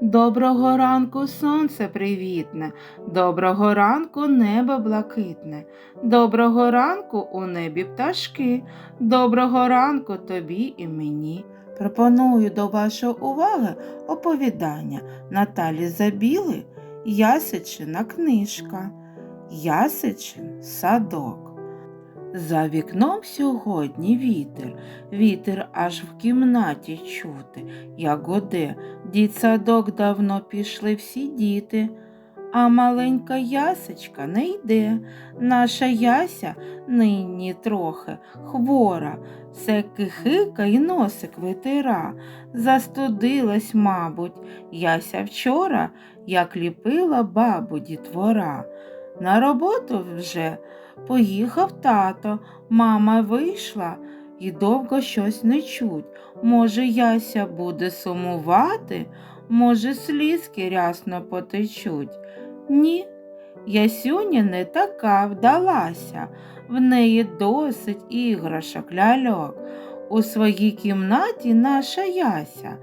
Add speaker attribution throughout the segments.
Speaker 1: Доброго ранку сонце привітне, доброго ранку небо блакитне, доброго ранку у небі пташки, доброго ранку тобі і мені. Пропоную до вашої уваги оповідання Наталі Забіли Ясичина книжка. Ясичин садок. За вікном сьогодні вітер, вітер аж в кімнаті чути, як гуде. Дітсадок давно пішли всі діти, а маленька ясечка не йде. Наша яся нині трохи хвора, все кихика й носик витира. Застудилась, мабуть, яся вчора, як ліпила бабу дітвора. На роботу вже поїхав тато, мама вийшла і довго щось не чуть. Може, яся буде сумувати, може, слізки рясно потечуть. Ні, ясюня не така вдалася, в неї досить іграшок ляльок. У своїй кімнаті наша яся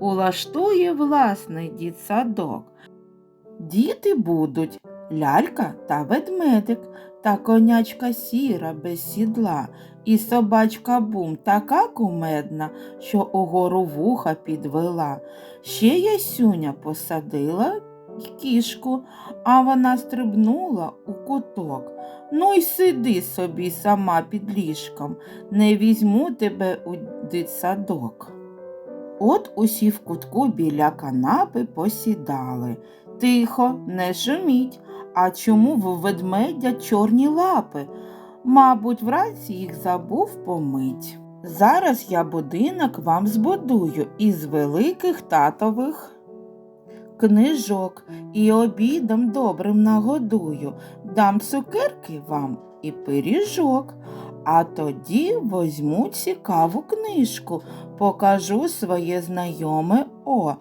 Speaker 1: улаштує власний дітсадок. Діти будуть лялька та ведмедик, та конячка сіра без сідла, і собачка бум така кумедна, що угору вуха підвела. Ще ясюня посадила кішку, а вона стрибнула у куток. Ну й сиди собі сама під ліжком, не візьму тебе у дитсадок. От усі в кутку біля канапи посідали. Тихо, не шуміть. А чому в ведмедя чорні лапи? Мабуть, вранці їх забув помить. Зараз я будинок вам збудую із великих татових книжок і обідом добрим нагодую, дам цукерки вам і пиріжок. А тоді возьму цікаву книжку, покажу своє знайоме О.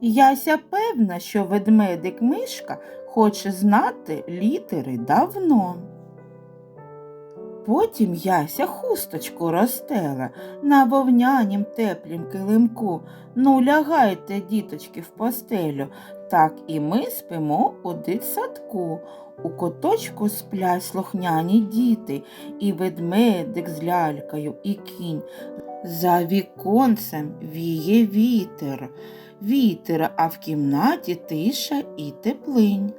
Speaker 1: Яся певна, що ведмедик мишка хоче знати літери давно. Потім яся хусточку розстела на вовнянім теплім килимку. Ну, лягайте, діточки, в постелю, так і ми спимо у дитсадку. У куточку сплять слухняні діти, і ведмедик з лялькою, і кінь. За віконцем віє вітер вітер, а в кімнаті тиша і теплинь.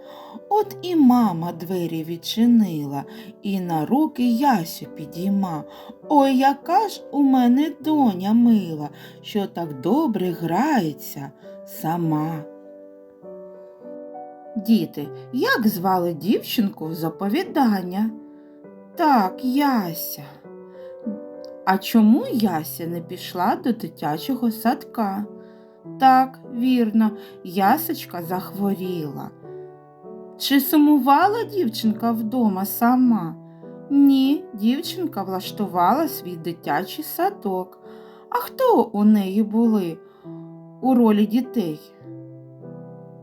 Speaker 1: От і мама двері відчинила і на руки Ясю підійма. Ой, яка ж у мене доня мила, що так добре грається сама. Діти, як звали дівчинку з оповідання? Так, Яся. А чому Яся не пішла до дитячого садка? Так, вірно, ясочка захворіла. Чи сумувала дівчинка вдома сама? Ні, дівчинка влаштувала свій дитячий садок. А хто у неї були у ролі дітей?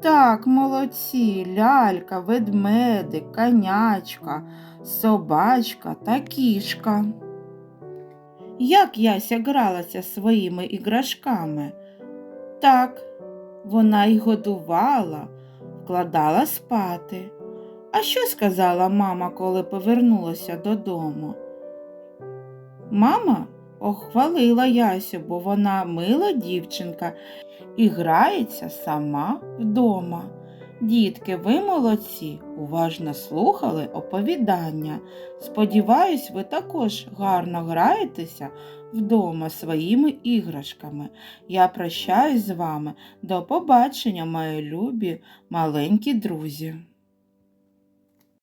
Speaker 1: Так, молодці, лялька, ведмедик, конячка, собачка та кішка. Як Яся гралася своїми іграшками? Так, вона й годувала, вкладала спати. А що сказала мама, коли повернулася додому? Мама охвалила Ясю, бо вона мила дівчинка і грається сама вдома. Дітки, ви молодці, уважно слухали оповідання. Сподіваюсь, ви також гарно граєтеся вдома своїми іграшками. Я прощаюсь з вами. До побачення, мої любі маленькі друзі.